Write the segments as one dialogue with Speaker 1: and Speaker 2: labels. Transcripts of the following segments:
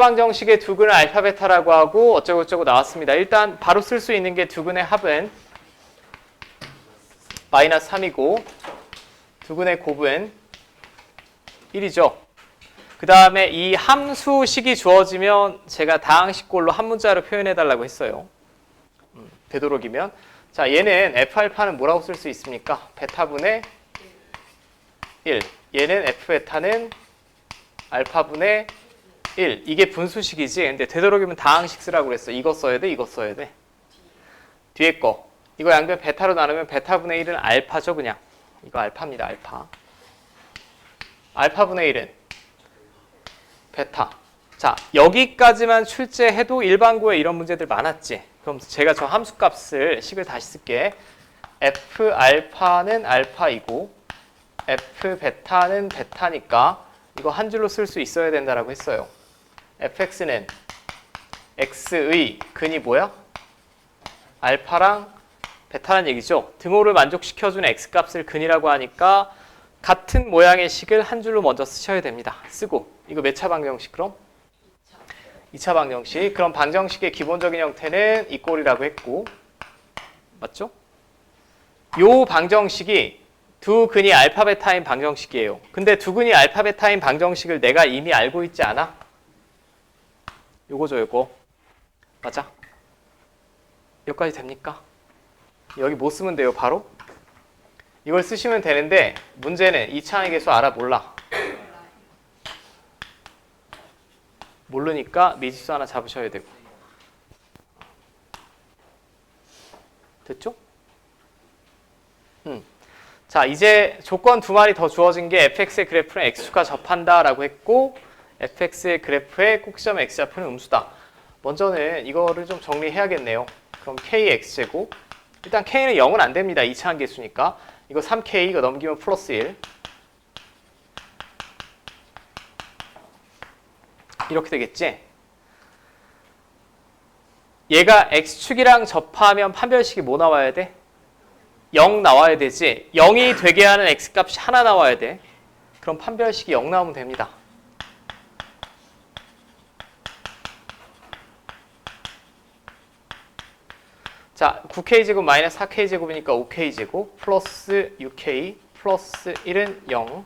Speaker 1: 방정식의 두근을 알파 베타라고 하고 어쩌고 저쩌고 나왔습니다. 일단 바로 쓸 수 있는 게 두근의 합은 마이너스 3이고 두근의 곱은 1이죠. 그 다음에 이 함수식이 주어지면 제가 다항식꼴로 한 문자로 표현해 달라고 했어요. 음, 되도록이면 자 얘는 F알파는 뭐라고 쓸 수 있습니까? 베타분의 1 얘는 F베타는 알파분의 1 이게 분수식이지? 근데 되도록이면 다항식 쓰라고 그랬어. 이거 써야 돼? 이거 써야 돼? 뒤에 거. 이거 양변 베타로 나누면 베타분의 1은 알파죠 그냥. 이거 알파입니다 알파. 알파분의 1은 베타. 자 여기까지만 출제해도 일반고에 이런 문제들 많았지. 그럼 제가 저 함수값을 식을 다시 쓸게. F 알파는 알파이고 f 베타는 베타니까 이거 한 줄로 쓸 수 있어야 된다라고 했어요 fx는 x의 근이 뭐야? 알파랑 베타란 얘기죠. 등호를 만족시켜주는 x값을 근이라고 하니까 같은 모양의 식을 한 줄로 먼저 쓰셔야 됩니다. 쓰고 이거 몇 차 방정식 그럼? 2차 방정식. 그럼 방정식의 기본적인 형태는 이 꼴이라고 했고 맞죠? 요 방정식이 두 근이 알파 베타인 방정식이에요. 근데 두 근이 알파 베타인 방정식을 내가 이미 알고 있지 않아? 요거죠, 요거. 맞아? 여기까지 됩니까? 여기 뭐 쓰면 돼요, 바로? 이걸 쓰시면 되는데 문제는 2차항의 개수 알아 몰라. 모르니까 미지수 하나 잡으셔야 되고. 됐죠? 음. 자, 이제 조건 두 마리 더 주어진 게 fx의 그래프는 x축과 접한다라고 했고 fx의 그래프의 꼭지점 x좌표는 음수다. 먼저는 이거를 좀 정리해야겠네요. 그럼 kx제곱 일단 k는 0은 안 됩니다. 2차항 개수니까 이거 3k 이거 넘기면 플러스 1 이렇게 되겠지? 얘가 x축이랑 접하면 판별식이 뭐 나와야 돼? 0 나와야 되지. 0이 되게 하는 x값이 하나 나와야 돼. 그럼 판별식이 0 나오면 됩니다. 자, 9k제곱 마이너스 4k제곱이니까 5k제곱 플러스 6k 플러스 1은 0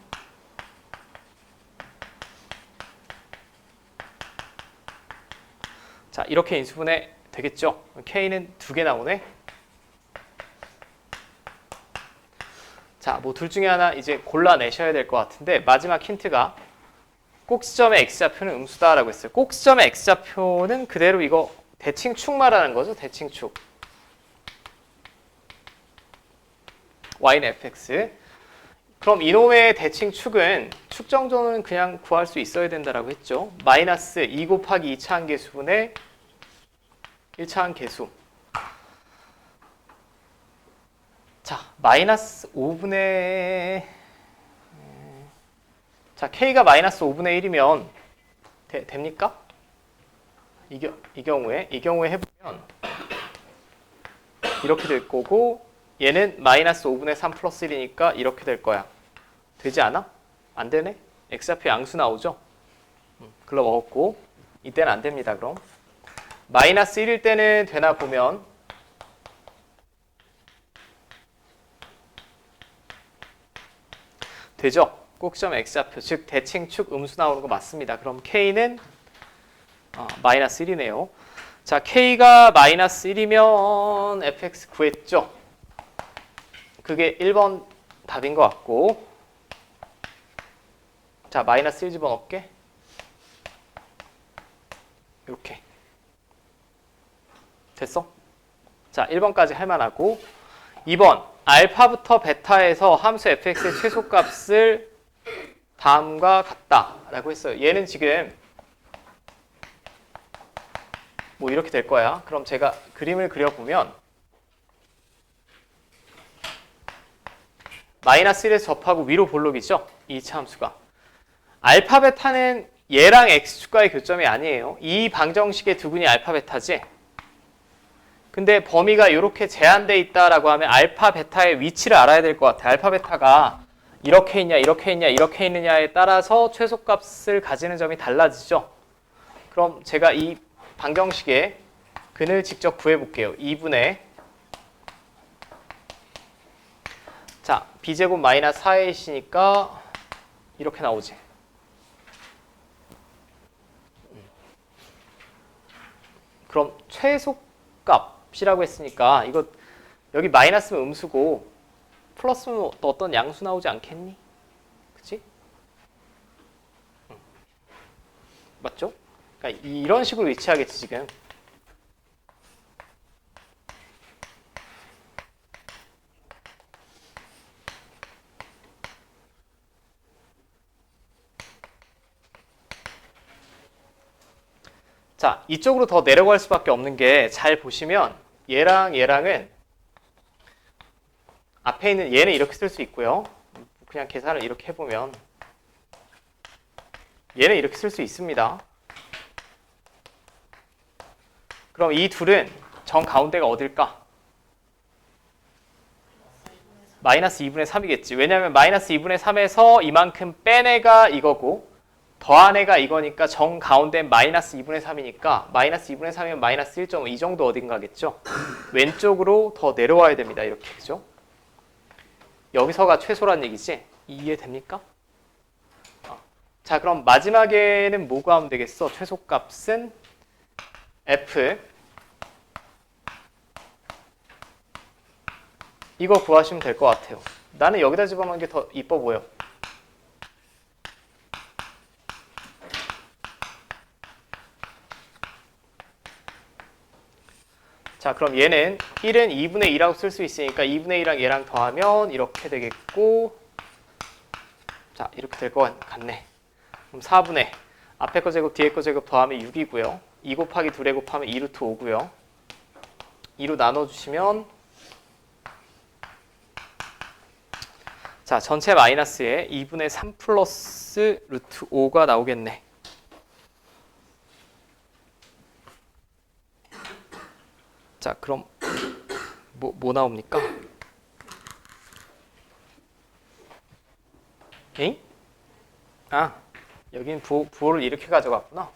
Speaker 1: 자, 이렇게 인수분해 되겠죠? k는 두 개 나오네. 자, 뭐 둘 중에 하나 이제 골라내셔야 될 것 같은데 마지막 힌트가 꼭지점의 x좌표는 음수다라고 했어요. 꼭지점의 x좌표는 그대로 이거 대칭축 말하는 거죠. 대칭축. Y는 fx. 그럼 이놈의 대칭 축은 축정조는 그냥 구할 수 있어야 된다라고 했죠. 마이너스 2 곱하기 2차항 계수분의 1차항 계수. 자, 마이너스 5분의 자, k가 마이너스 5분의 1이면 되, 됩니까? 이, 겨, 이 경우에 이 경우에 해보면 이렇게 될 거고 얘는 마이너스 5분의 3 플러스 1이니까 이렇게 될 거야. 되지 않아? 안 되네? x좌표 양수 나오죠? 음, 글러 먹었고 이때는 안 됩니다. 그럼 마이너스 1일 때는 되나 보면 되죠? 꼭지점 x좌표 즉 대칭축 음수 나오는 거 맞습니다. 그럼 k는 어, 마이너스 1이네요. 자 k가 마이너스 1이면 fx 구했죠? 그게 1번 답인 것 같고. 자 마이너스 1 집어넣게. 이렇게. 됐어? 자 1번까지 할만하고. 2번 알파부터 베타에서 함수 fx의 최소값을 다음과 같다 라고 했어요. 얘는 지금 뭐 이렇게 될 거야. 그럼 제가 그림을 그려보면 마이너스 1에서 접하고 위로 볼록이죠 이 차함수가 알파 베타는 얘랑 x축과의 교점이 아니에요 이 방정식의 두근이 알파 베타지 근데 범위가 이렇게 제한돼 있다라고 하면 알파 베타의 위치를 알아야 될 것 같아. 알파 베타가 이렇게 있냐, 이렇게 있냐, 이렇게 있느냐에 따라서 최소값을 가지는 점이 달라지죠. 그럼 제가 이 방정식에 근을 직접 구해볼게요. 2분의 자 b제곱 마이너스 4ac니까 이렇게 나오지. 그럼 최소값이라고 했으니까 이거 여기 마이너스면 음수고 플러스면 또 어떤 양수 나오지 않겠니? 그치? 응. 맞죠? 그러니까 이런 식으로 위치하겠지 지금. 자, 이쪽으로 더 내려갈 수밖에 없는 게 잘 보시면 얘랑 얘랑은 앞에 있는 얘는 이렇게 쓸 수 있고요. 그냥 계산을 이렇게 해보면 얘는 이렇게 쓸 수 있습니다. 그럼 이 둘은 정 가운데가 어딜까? 마이너스 2분의 3이겠지. 왜냐하면 마이너스 2분의 3에서 이만큼 뺀 애가 이거고 더한 애가 이거니까 정 가운데 마이너스 2분의 3이니까 마이너스 2분의 3이면 마이너스 1.5 이 정도 어딘가겠죠. 왼쪽으로 더 내려와야 됩니다. 이렇게 그죠? 여기서가 최소란 얘기지? 이해됩니까? 어. 자 그럼 마지막에는 뭐 구하면 되겠어? 최소값은 f 이거 구하시면 될 것 같아요. 나는 여기다 집어넣는 게 더 이뻐 보여. 자 그럼 얘는 1은 2분의 2라고 쓸 수 있으니까 2분의 2랑 얘랑 더하면 이렇게 되겠고 자 이렇게 될 것 같네. 그럼 4분의 앞에 거 제곱 뒤에 거 제곱 더하면 6이고요. 2 곱하기 2에 곱하면 2루트 5고요. 2로 나눠주시면 자 전체 마이너스에 2분의 3 플러스 루트 5가 나오겠네 자 그럼 뭐, 뭐 나옵니까? 에잉? 아 여긴 부, 부호를 이렇게 가져갔구나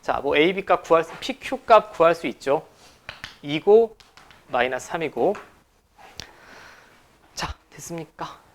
Speaker 1: 자 뭐 A, B 값 구할 수 PQ 값 구할 수 있죠 2고 마이너스 3이고 자 됐습니까?